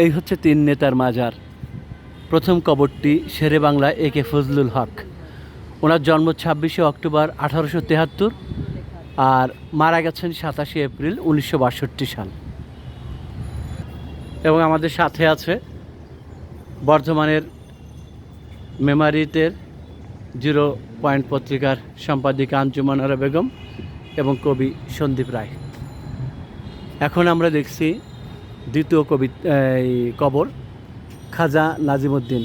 এই হচ্ছে তিন নেতার মাজার। প্রথম কবরটি শেরে বাংলা এ কে ফজলুল হক। ওনার জন্ম ছাব্বিশে অক্টোবর আঠারোশো তেহাত্তর আর মারা গেছেন সাতাশে এপ্রিল উনিশশো বাষট্টি সাল। এবং আমাদের সাথে আছে বর্ধমানের মেমারিতের জিরো পয়েন্ট পত্রিকার সম্পাদিকা আঞ্জুমানারা বেগম এবং কবি সন্দীপ রায়। এখন আমরা দেখছি দ্বিতীয় কবি, এই কবর, খাজা নাজিমুদ্দিন।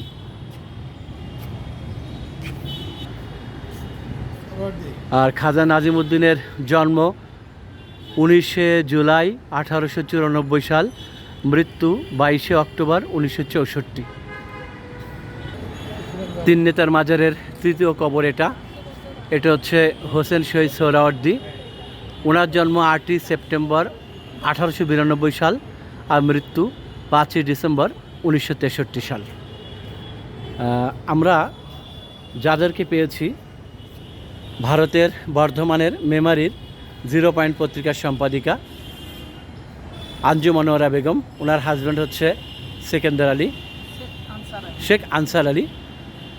আর খাজা নাজিমুদ্দিনের জন্ম উনিশে জুলাই আঠারোশো চুরানব্বই সাল, মৃত্যু বাইশে অক্টোবর উনিশশো চৌষট্টি। তিন নেতার মাজারের তৃতীয় কবর এটা। এটা হচ্ছে হোসেন শহীদ সোহরাওয়ার্দী। ওনার জন্ম আটই সেপ্টেম্বর আঠারোশো বিরানব্বই সাল আর মৃত্যু পাঁচই ডিসেম্বর উনিশশো তেষট্টি সাল। আমরা যাদেরকে পেয়েছি, ভারতের বর্ধমানের মেমারির জিরো পয়েন্ট পত্রিকার সম্পাদিকা আঞ্জু মনোয়ারা বেগম, ওনার হাজব্যান্ড হচ্ছে সেকেন্দার আলী। শেখ আনসার আলী,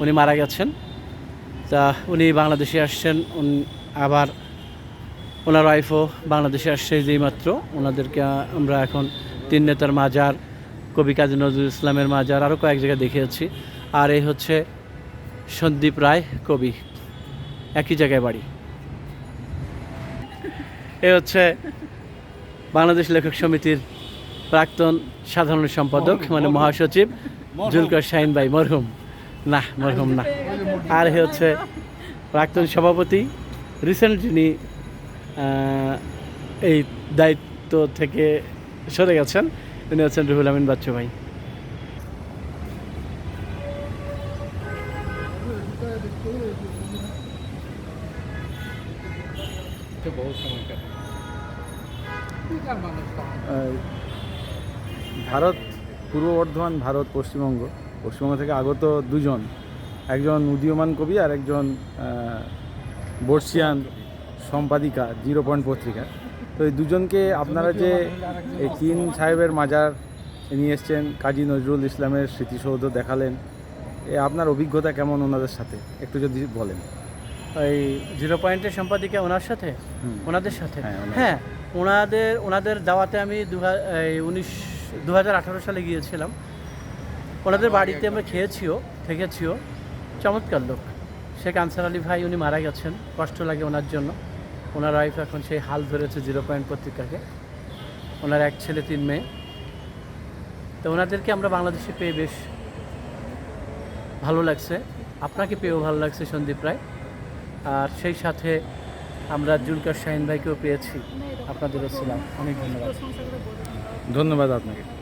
উনি মারা গেছেন। তা উনি বাংলাদেশে আসছেন আবার ওনার ওয়াইফও বাংলাদেশে আসছে যেই মাত্র। ওনাদেরকে আমরা এখন তিন নেতার মাজার কবি কাজী নজরুল ইসলামের মাজার আরও কয়েক জায়গায় দেখিয়েছি। আর এই হচ্ছে সন্দীপ রায় কবি। একই জায়গায় বাড়ি। এ হচ্ছে বাংলাদেশ লেখক সমিতির প্রাক্তন সাধারণ সম্পাদক মানে মহাসচিব জুলকার শাহিন ভাই মরহুম। না মরহুম না। আর এ হচ্ছে প্রাক্তন সভাপতি রিসেন্ট যিনি এই দায়িত্ব থেকে সরে গেছেন। উনি হচ্ছেন রুহুল আমিন বাচ্চু ভাই। ভারত পূর্ব বর্ধমান ভারত পশ্চিমবঙ্গ। পশ্চিমবঙ্গ থেকে আগত দুজন। একজন উদীয়মান কবি আর একজন আহ, বর্ষিয়ান সম্পাদিকা জিরো পয়েন্ট পত্রিকা। তো এই দুজনকে আপনারা যে এই তিন সাহেবের মাজার নিয়ে এসছেন কাজী নজরুল ইসলামের স্মৃতিসৌধ দেখালেন এ আপনার অভিজ্ঞতা কেমন ওনাদের সাথে? একটু যদি বলেন। ওই জিরো পয়েন্টের সম্পাদিকা ওনার সাথে। ওনাদের সাথে? হ্যাঁ, ওনাদের। হ্যাঁ ওনাদের দাওয়াতে আমি দু উনিশ দু হাজার আঠারো সালে গিয়েছিলাম। ওনাদের বাড়িতে আমরা খেয়েছিও থেকেছিও। চমৎকার লোক। শেখ আনসার আলী ভাই উনি মারা গেছেন। কষ্ট লাগে ওনার জন্য। ওনার ওয়াইফ এখন সেই হাল ধরেছে জিরো পয়েন্ট পত্রিকাকে। ওনার এক ছেলে, তিন মেয়ে। তো ওনাদেরকে আমরা বাংলাদেশে পেয়ে বেশ ভালো লাগছে। আপনাকে পেয়েও ভালো লাগছে সন্দীপ রায়। আর সেই সাথে আমরা জুলকার শাহিন ভাইকেও পেয়েছি। আপনাদেরও ছিলাম। অনেক ধন্যবাদ। ধন্যবাদ আপনাকে।